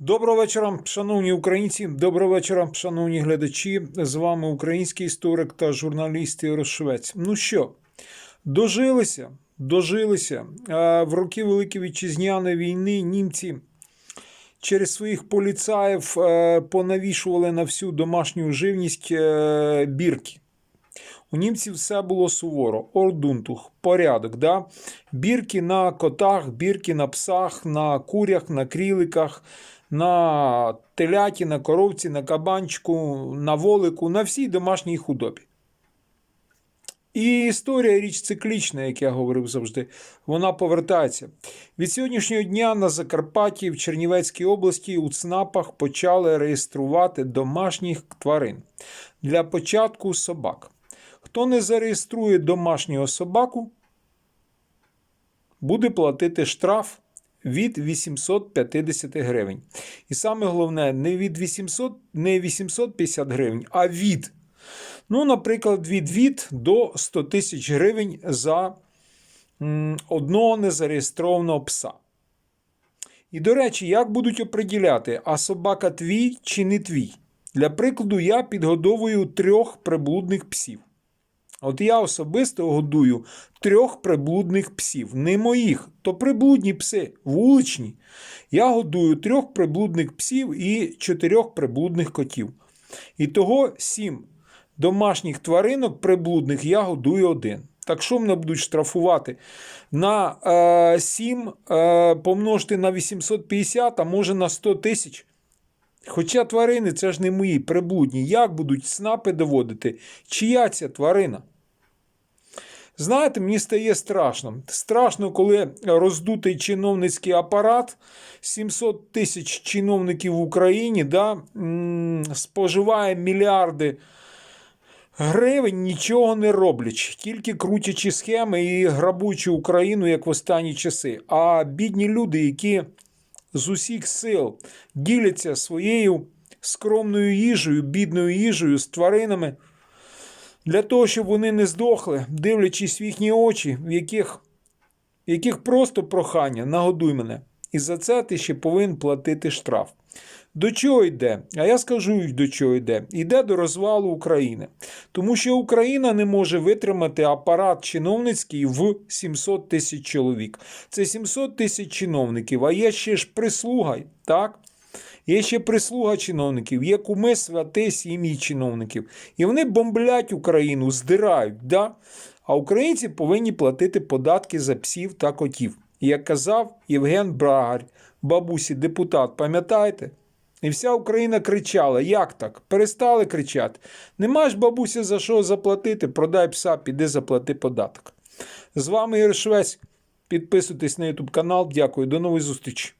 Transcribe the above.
Доброго вечора, шановні українці. Доброго вечора, шановні глядачі. З вами український історик та журналіст Ігор Швець. Ну що, дожилися, дожилися. В роки Великої Вітчизняної війни німці через своїх поліцаїв е, понавішували на всю домашню живність е, бірки. У німців все було суворо. Ордунтух, порядок. Да? Бірки на котах, бірки на псах, на курях, на кріликах, на теляті, на коровці, на кабанчику, на волику, на всій домашній худобі. І історія річ циклічна, як я говорив завжди, вона повертається. Від сьогоднішнього дня на Закарпатті, в Чернівецькій області у ЦНАПах почали реєструвати домашніх тварин. Для початку собак. Хто не зареєструє домашнього собаку, буде платити штраф від 850 гривень. І саме головне, не від 800, не 850 гривень, а від. Ну, наприклад, від від до 100 тисяч гривень за одного незареєстрованого пса. І, до речі, як будуть оприділяти, а собака твій чи не твій? Для прикладу, я підгодовую трьох приблудних псів. От я особисто годую трьох приблудних псів. Не моїх, то приблудні пси, вуличні. Я годую трьох приблудних псів і чотирьох приблудних котів. І того сім домашніх тваринок приблудних я годую один. Так що мене будуть штрафувати? На е, 7 е, помножити на 850, а може на 100 тисяч. Хоча тварини це ж не мої приблудні. Як будуть снапи доводити? Чия ця тварина? Знаєте, мені стає страшно. Страшно, коли роздутий чиновницький апарат, 700 тисяч чиновників в Україні да, споживає мільярди гривень, нічого не роблячи, тільки крутячи схеми і грабуючи Україну, як в останні часи. А бідні люди, які з усіх сил діляться своєю скромною їжею, бідною їжею з тваринами, для того, щоб вони не здохли, дивлячись в їхні очі, в яких, в яких просто прохання, нагодуй мене. І за це ти ще повинен платити штраф. До чого йде? А я скажу, до чого йде. Йде до розвалу України. Тому що Україна не може витримати апарат чиновницький в 700 тисяч чоловік. Це 700 тисяч чиновників, а є ще ж прислуга, так? Є ще прислуга чиновників, є куми святи сім'ї чиновників. І вони бомблять Україну, здирають. Да? А українці повинні платити податки за псів та котів. Як казав Євген Брагарь, бабусі депутат, пам'ятаєте? І вся Україна кричала: як так? Перестали кричати. Нема ж бабусі за що заплатити, продай пса, піди заплати податок. З вами Ігор Швець. Підписуйтесь на YouTube канал. Дякую, до нової зустрічі.